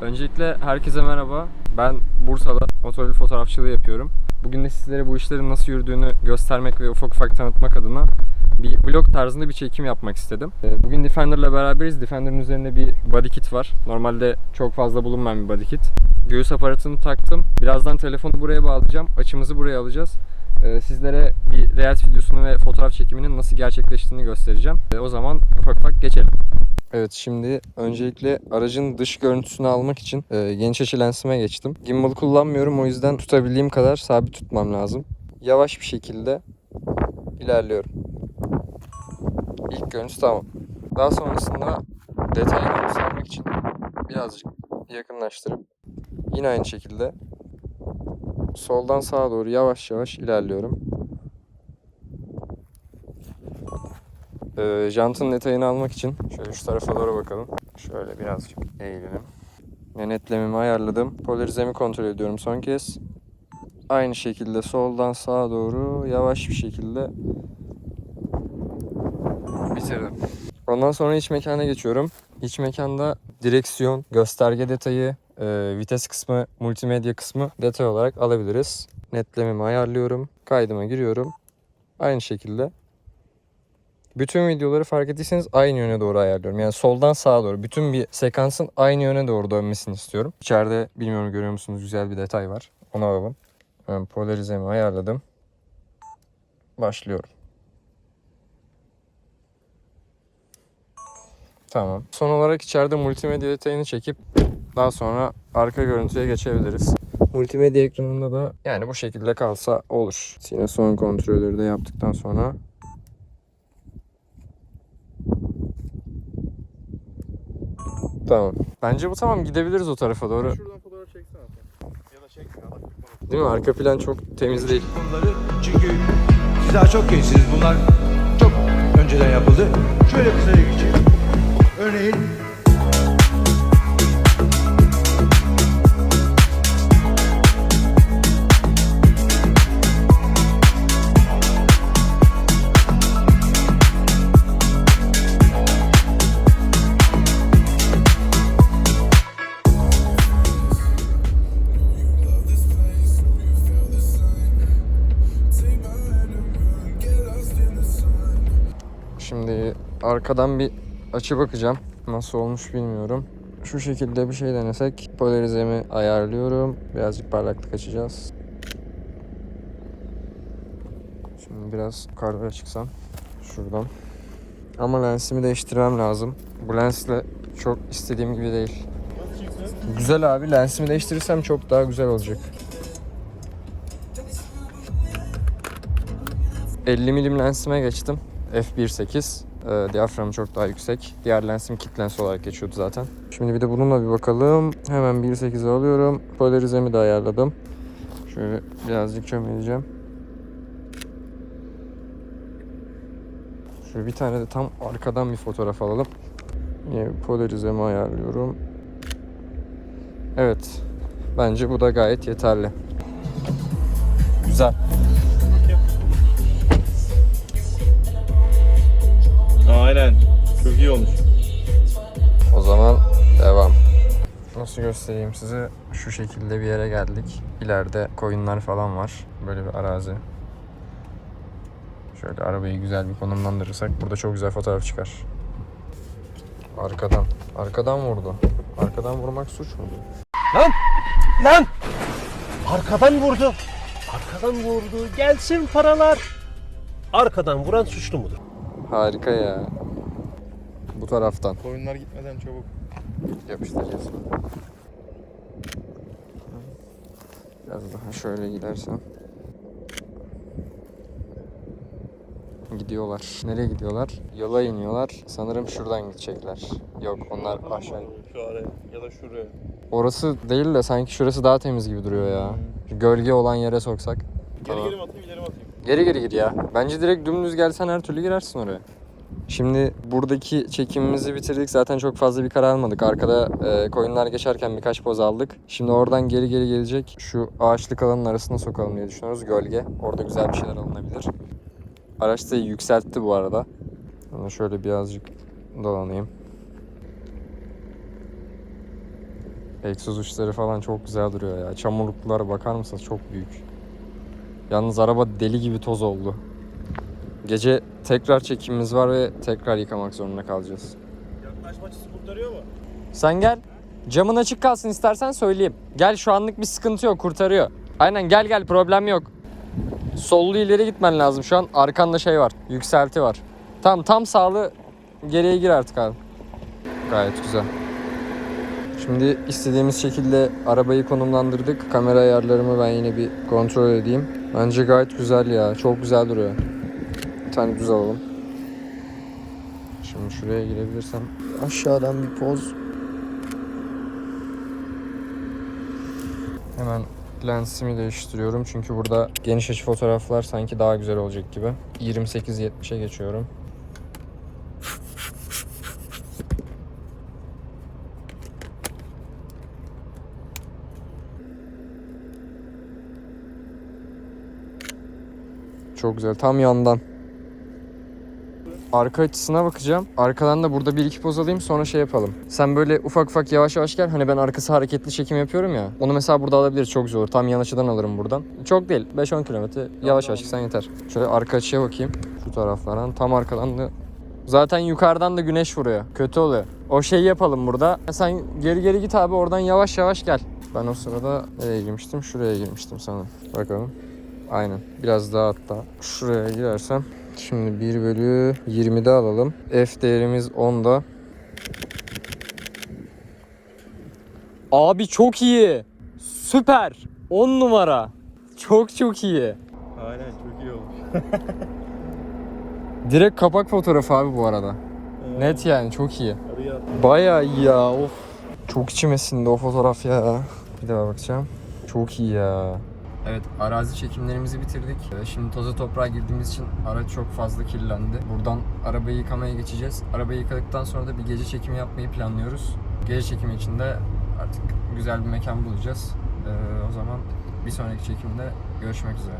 Öncelikle herkese merhaba. Ben Bursa'da otomobil fotoğrafçılığı yapıyorum. Bugün de sizlere bu işlerin nasıl yürüdüğünü göstermek ve ufak ufak tanıtmak adına bir vlog tarzında bir çekim yapmak istedim. Ee, Bugün Defender'la beraberiz. Defender'ın üzerinde bir body kit var. Normalde çok fazla bulunmayan bir body kit. Göğüs aparatını taktım. Birazdan telefonu buraya bağlayacağım. Açımızı buraya alacağız. Ee, Sizlere bir Reels videosunu ve fotoğraf çekiminin nasıl gerçekleştiğini göstereceğim. Ee, O zaman ufak ufak geçelim. Evet şimdi öncelikle aracın dış görüntüsünü almak için e, geniş açı lensime geçtim. Gimbal kullanmıyorum o yüzden tutabildiğim kadar sabit tutmam lazım. Yavaş bir şekilde ilerliyorum. İlk görüntü tamam. Daha sonrasında detay görüntüsü almak için birazcık yakınlaştırıp yine aynı şekilde soldan sağa doğru yavaş yavaş ilerliyorum. Ee, jantın detayını almak için şöyle şu tarafa doğru bakalım. Şöyle birazcık eğilelim. Ve netlememi ayarladım. Polarizemi kontrol ediyorum son kez. Aynı şekilde soldan sağa doğru yavaş bir şekilde bitirdim. Ondan sonra iç mekana geçiyorum. İç mekanda direksiyon, gösterge detayı, e, vites kısmı, multimedya kısmı detay olarak alabiliriz. Netlememi ayarlıyorum. Kaydıma giriyorum. Aynı şekilde bütün videoları fark ettiyseniz aynı yöne doğru ayarlıyorum. Yani soldan sağa doğru. Bütün bir sekansın aynı yöne doğru dönmesini istiyorum. İçeride bilmiyorum görüyor musunuz güzel bir detay var. Onu alalım. Ben polarizemi ayarladım. Başlıyorum. Tamam. Son olarak içeride multimedya detayını çekip daha sonra arka görüntüye geçebiliriz. Multimedya ekranında da yani bu şekilde kalsa olur. Yine son kontrolleri de yaptıktan sonra Tamam. Bence bu tamam gidebiliriz o tarafa doğru. Şuradan fotoğraf çeksene sen. Ya da çekme Değil mi? Arka plan çok temiz değil. Bunları çünkü siz daha çok gençsiniz. Bunlar çok önceden yapıldı. Şöyle kısaca geçeyim. Örneğin arkadan bir açı bakacağım. Nasıl olmuş bilmiyorum. Şu şekilde bir şey denesek. Polarizemi ayarlıyorum. Birazcık parlaklık açacağız. Şimdi biraz yukarıya çıksam. Şuradan. Ama lensimi değiştirmem lazım. Bu lensle çok istediğim gibi değil. Güzel abi. Lensimi değiştirirsem çok daha güzel olacak. 50 milim lensime geçtim. f1.8. Ee, diyaframı çok daha yüksek. Diğer lensim kit lens olarak geçiyordu zaten. Şimdi bir de bununla bir bakalım. Hemen 1.8'e alıyorum. Polarizemi de ayarladım. Şöyle birazcık çömeleceğim. Şöyle bir tane de tam arkadan bir fotoğraf alalım. Yine polarizemi ayarlıyorum. Evet. Bence bu da gayet yeterli. Güzel. Aynen. Çok iyi olmuş. O zaman devam. Nasıl göstereyim size? Şu şekilde bir yere geldik. İleride koyunlar falan var. Böyle bir arazi. Şöyle arabayı güzel bir konumlandırırsak burada çok güzel fotoğraf çıkar. Arkadan. Arkadan vurdu. Arkadan vurmak suç mu? Lan! Arkadan vurdu. Arkadan vurdu. Gelsin paralar. Arkadan vuran suçlu mudur? Harika ya. Bu taraftan Koyunlar gitmeden çabuk. yapıştıracağız. Biraz daha şöyle gidersem. Gidiyorlar. Nereye gidiyorlar? Yola iniyorlar. Sanırım şuradan gidecekler. Yok onlar aşağı. Şu araya ya da şuraya. Orası değil de sanki şurası daha temiz gibi duruyor ya. Şu gölge olan yere soksak. Geri Tamam. geri mi atayım ileri mi atayım? Geri geri gir ya. Bence direkt dümdüz gelsen her türlü girersin oraya. Şimdi buradaki çekimimizi bitirdik. Zaten çok fazla bir karar almadık. Arkada e, koyunlar geçerken birkaç poz aldık. Şimdi oradan geri geri gelecek. Şu ağaçlık alanın arasına sokalım diye düşünüyoruz. Gölge. Orada güzel bir şeyler alınabilir. Araç da yükseltti bu arada. Ama şöyle birazcık dolanayım. Egzoz uçları falan çok güzel duruyor ya. Çamurluklara bakar mısınız? Çok büyük. Yalnız araba deli gibi toz oldu. Gece tekrar çekimimiz var ve tekrar yıkamak zorunda kalacağız. Yaklaşma açısı kurtarıyor mu? Sen gel. Camın açık kalsın istersen söyleyeyim. Gel şu anlık bir sıkıntı yok kurtarıyor. Aynen gel gel problem yok. Sollu ileri gitmen lazım şu an. Arkanda şey var. Yükselti var. Tam tam sağlı geriye gir artık abi. Gayet güzel. Şimdi istediğimiz şekilde arabayı konumlandırdık. Kamera ayarlarımı ben yine bir kontrol edeyim. Bence gayet güzel ya. Çok güzel duruyor. Bir tane düz alalım. Şimdi şuraya girebilirsem. Aşağıdan bir poz. Hemen lensimi değiştiriyorum çünkü burada geniş açı fotoğraflar sanki daha güzel olacak gibi. 28-70'e geçiyorum. Çok güzel. Tam yandan. Arka açısına bakacağım. Arkadan da burada bir iki poz alayım sonra şey yapalım. Sen böyle ufak ufak yavaş yavaş gel. Hani ben arkası hareketli çekim yapıyorum ya. Onu mesela burada alabiliriz. Çok güzel olur. Tam yan açıdan alırım buradan. Çok değil. 5-10 kilometre. Yavaş yavaş gitsen yeter. Şöyle arka açıya bakayım. Şu taraflardan. Tam arkadan da Zaten yukarıdan da güneş vuruyor. Kötü oluyor. O şeyi yapalım burada. Sen geri geri git abi oradan yavaş yavaş gel. Ben o sırada nereye girmiştim? Şuraya girmiştim sana. Bakalım. Aynen. Biraz daha hatta. Şuraya girersem. Şimdi 1 bölü 20'de alalım. F değerimiz 10'da. Abi çok iyi. Süper. 10 numara. Çok çok iyi. Aynen çok iyi olmuş. Direkt kapak fotoğrafı abi bu arada. Net yani çok iyi. Bayağı iyi ya of. Çok içime sindi o fotoğraf ya. Bir daha bakacağım. Çok iyi ya. Evet arazi çekimlerimizi bitirdik. Ee, Şimdi toza toprağa girdiğimiz için araç çok fazla kirlendi. Buradan arabayı yıkamaya geçeceğiz. Arabayı yıkadıktan sonra da bir gece çekimi yapmayı planlıyoruz. Gece çekimi için de artık güzel bir mekan bulacağız. Ee, o zaman bir sonraki çekimde görüşmek üzere.